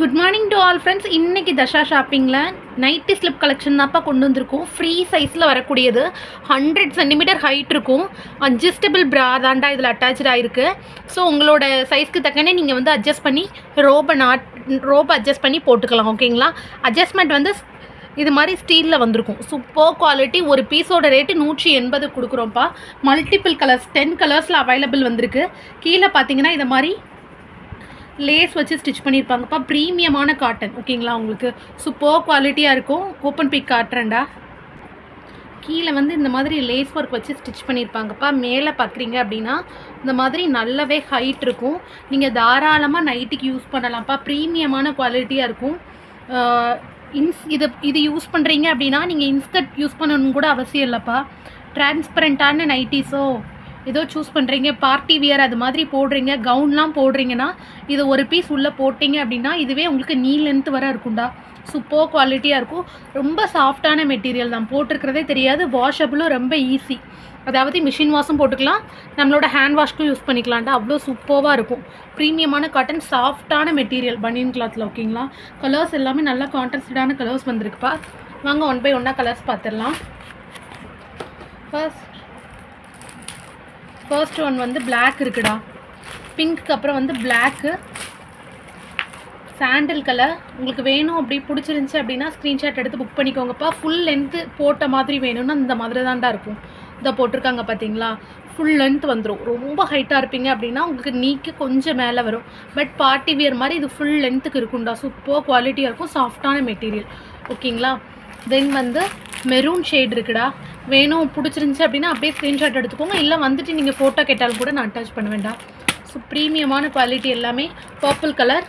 Good morning to all friends இன்னைக்கு தஷா ஷாப்பிங்கில் நைட்டி ஸ்லிப் கலெக்ஷன் தான்ப்பா கொண்டு வந்திருக்கோம். ஃப்ரீ சைஸில் வரக்கூடியது. ஹண்ட்ரட் சென்டிமீட்டர் ஹைட் இருக்கும். அட்ஜஸ்டபிள் ப்ரா தாண்டா இதில் அட்டாச் ஆகிருக்கு ஸோ உங்களோட சைஸ்க்கு தக்கனே நீங்கள் வந்து அட்ஜஸ்ட் பண்ணி ரோபை நாட் ரோபை அட்ஜஸ்ட் பண்ணி போட்டுக்கலாம் ஓகேங்களா அட்ஜஸ்ட்மெண்ட் வந்து இது மாதிரி ஸ்டீலில் வந்திருக்கும். சூப்பர் குவாலிட்டி ஒரு பீஸோட ரேட்டு நூற்றி எண்பது கொடுக்குறோம்ப்பா. மல்டிபிள் கலர்ஸ் டென் கலர்ஸில் அவைலபிள் வந்திருக்கு. கீழே பார்த்தீங்கன்னா இது மாதிரி லேஸ் வச்சு ஸ்டிச் பண்ணியிருப்பாங்கப்பா ப்ரீமியமான காட்டன் ஓகேங்களா? உங்களுக்கு சூப்பர் குவாலிட்டியாக இருக்கும். ஓப்பன் பிக் காட்டுறேன்டா. கீழே வந்து இந்த மாதிரி லேஸ் ஒர்க் வச்சு ஸ்டிச் பண்ணியிருப்பாங்கப்பா மேலே பார்க்குறீங்க அப்படின்னா இந்த மாதிரி நல்லாவே ஹைட் இருக்கும். நீங்கள் தாராளமாக நைட்டுக்கு யூஸ் பண்ணலாம்ப்பா ப்ரீமியமான குவாலிட்டியாக இருக்கும். இன்ஸ் இது இது யூஸ் பண்ணுறீங்க அப்படின்னா நீங்கள் இன்ஸ்கர்ட் யூஸ் பண்ணணும்னு கூட அவசியம் இல்லைப்பா. டிரான்ஸ்பரண்ட்டான நைட்டிஸோ ஏதோ சூஸ் பண்ணுறீங்க பார்ட்டி வியர் அது மாதிரி போடுறீங்க கவுன்லாம் போடுறீங்கன்னா இது ஒரு பீஸ் உள்ளே போட்டிங்க அப்படின்னா இதுவே உங்களுக்கு நீ லென்த் வர இருக்கும்டா சூப்பர் குவாலிட்டியாக இருக்கும். ரொம்ப சாஃப்டான மெட்டீரியல் தான். போட்டிருக்கிறதே தெரியாது. வாஷபிளும் ரொம்ப ஈஸி அதாவது மிஷின் வாஷும் போட்டுக்கலாம். நம்மளோட ஹேண்ட் வாஷ்க்கும் யூஸ் பண்ணிக்கலாம்டா அவ்வளோ சூப்பராக இருக்கும். ப்ரீமியமான காட்டன் சாஃப்டான மெட்டீரியல் பனியன் கிளாத்தில் ஓகேங்களா கலர்ஸ் எல்லாமே நல்லா கான்ட்ராஸ்டடான கலர்ஸ் வந்திருக்குப்பா வாங்க ஒன் பை ஒன்னாக கலர்ஸ் பார்த்துடலாம். ஃபர்ஸ்ட் ஃபர்ஸ்ட் ஒன் வந்து பிளாக் இருக்குடா. பிங்க்கு அப்புறம் வந்து பிளாக்கு சாண்டில் கலர் உங்களுக்கு வேணும் அப்படி பிடிச்சிருந்துச்சி அப்படின்னா ஸ்க்ரீன்ஷாட் எடுத்து புக் பண்ணிக்கோங்கப்பா. ஃபுல் லென்த்து போட்ட மாதிரி வேணும்னா இந்த மாதிரி தான்டா இருக்கும். இதை போட்டிருக்காங்க பார்த்தீங்களா ஃபுல் லென்த் வந்துடும் ரொம்ப ஹைட்டாக இருப்பீங்க அப்படின்னா உங்களுக்கு நீக்கு கொஞ்சம் மேலே வரும். பட் பார்ட்டி வியர் மாதிரி இது ஃபுல் லென்த்துக்கு இருக்கும்டா. சூப்பர் குவாலிட்டியாக இருக்கும். சாஃப்டான மெட்டீரியல் ஓகேங்களா தென் வந்து மெரூன் ஷேட் இருக்குடா. வேணும் பிடிச்சிருந்துச்சி அப்படின்னா அப்படியே ஸ்க்ரீன்ஷாட் எடுத்துக்கோங்க. இல்லை வந்துட்டு நீங்கள் ஃபோட்டோ கேட்டாலும் கூட நான் அட்டாச் பண்ண வேண்டாம். ஸோ ப்ரீமியமான குவாலிட்டி எல்லாமே. Purple colour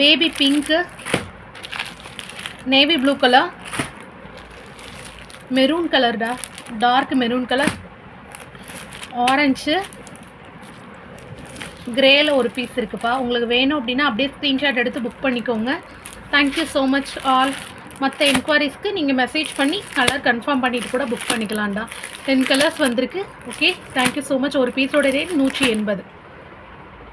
baby pink navy blue colour maroon கலர்டா dark maroon colour orange கிரேயில் ஒரு பீஸ் இருக்குப்பா. உங்களுக்கு வேணும் அப்படின்னா அப்படியே ஸ்க்ரீன்ஷாட் எடுத்து புக் பண்ணிக்கோங்க. தேங்க்யூ ஸோ மச் ஆல் மற்ற என்கொயரிஸ்க்கு நீங்கள் மெசேஜ் பண்ணி கலர் கன்ஃபார்ம் பண்ணிட்டு கூட புக் பண்ணிக்கலாம்டா. டென் கலர்ஸ் வந்திருக்கு. Okay thank you so much ஒரு பீஸோட ரேட் நூற்றி எண்பது.